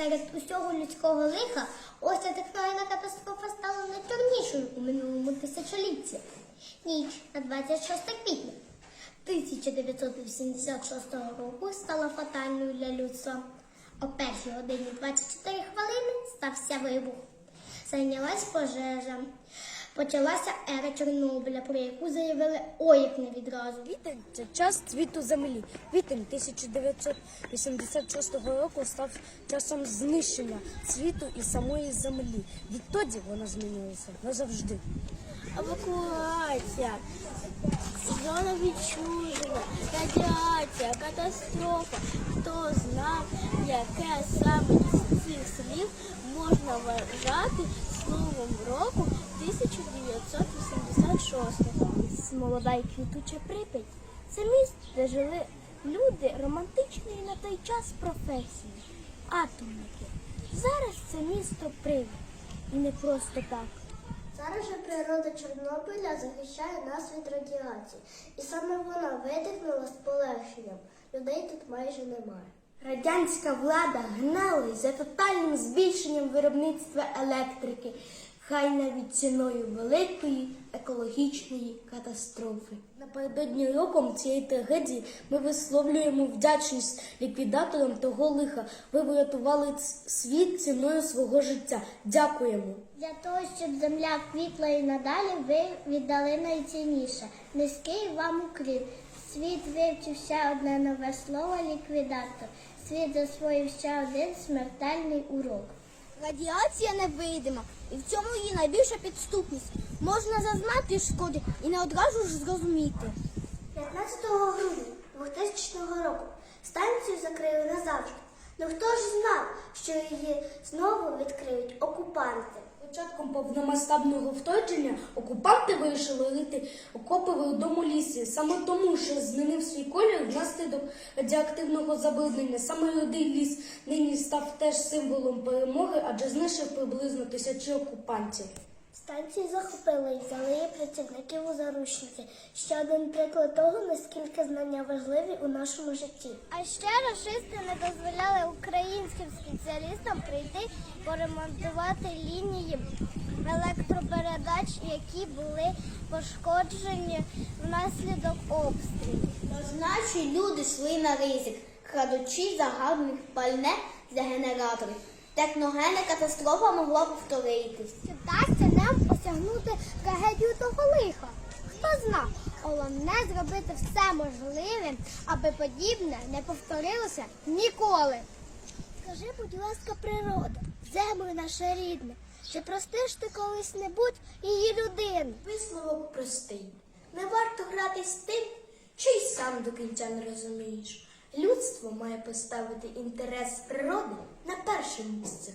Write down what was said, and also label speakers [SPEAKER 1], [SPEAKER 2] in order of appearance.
[SPEAKER 1] Серед усього людського лиха ось ця техногенна катастрофа стала найчорнішою у минулому тисячолітті. Ніч на 26 квітня 1986 року стала фатальною для людства. О першій годині 24 хвилини стався вибух. Зайнялась пожежа. Почалася ера Чорнобиля, про яку заявили ой як не відразу.
[SPEAKER 2] Квітень це час цвіту землі. Квітень 1986 року став часом знищення світу і самої землі. Відтоді вона змінилася назавжди.
[SPEAKER 3] Евакуація, зона відчуження, радіація, катастрофа. Хто знав, яке саме з цих слів можна вважати словом року 1986
[SPEAKER 2] Молода і квітуча Прип'ять – це місто, де жили люди романтичної на той час професії атомники. Зараз це місто Привід. І не просто так.
[SPEAKER 1] Зараз же природа Чорнобиля захищає нас від радіації, і саме вона видихнула з полегшенням. Людей тут майже немає.
[SPEAKER 2] Радянська влада гналась за тотальним збільшенням виробництва електрики, хай навіть ціною великої екологічної катастрофи. Напередодні роком цієї трагедії ми висловлюємо вдячність ліквідаторам того лиха. Ви врятували світ ціною свого життя. Дякуємо.
[SPEAKER 1] Для того, щоб земля квітла і надалі, ви віддали найцінніше. Низький вам уклін. Світ вивчив ще одне нове слово ліквідатор. Світ засвоїв ще один смертельний урок.
[SPEAKER 3] Радіація невидима, і в цьому її найбільша підступність. Можна зазнати шкоди і не одразу ж зрозуміти.
[SPEAKER 1] 15 грудня 2000 року станцію закрили назавжди. Ну хто ж знав, що її знову відкриють окупанти?
[SPEAKER 2] Початком повномасштабного вторгнення окупанти вирішили рити окопи в родому лісі. Саме тому, що змінив свій колір внаслідок радіоактивного забруднення. Саме рудий ліс нині став теж символом перемоги, адже знищив приблизно тисячі окупантів.
[SPEAKER 1] Станцію захопили і взяли її працівників у заручники. Ще один приклад того, наскільки знання важливі у нашому житті. А ще рашисти не дозволяли українським спеціалістам прийти поремонтувати лінії електропередач, які були пошкоджені внаслідок обстрілів.
[SPEAKER 3] Наші люди йшли на ризик, крадучи загарбних пальне для генераторів. Техногенна катастрофа могла повторитись.
[SPEAKER 1] Чи вдасться нам осягнути трагедію того лиха? Хто зна, головне зробити все можливе, аби подібне не повторилося ніколи. Скажи, будь ласка, природа, землю наша рідна, чи простиш ти колись-небудь її людину?
[SPEAKER 2] Висновок простий. Не варто грати з тим, що й сам до кінця не розумієш. Людство має поставити інтерес природи на перше місце.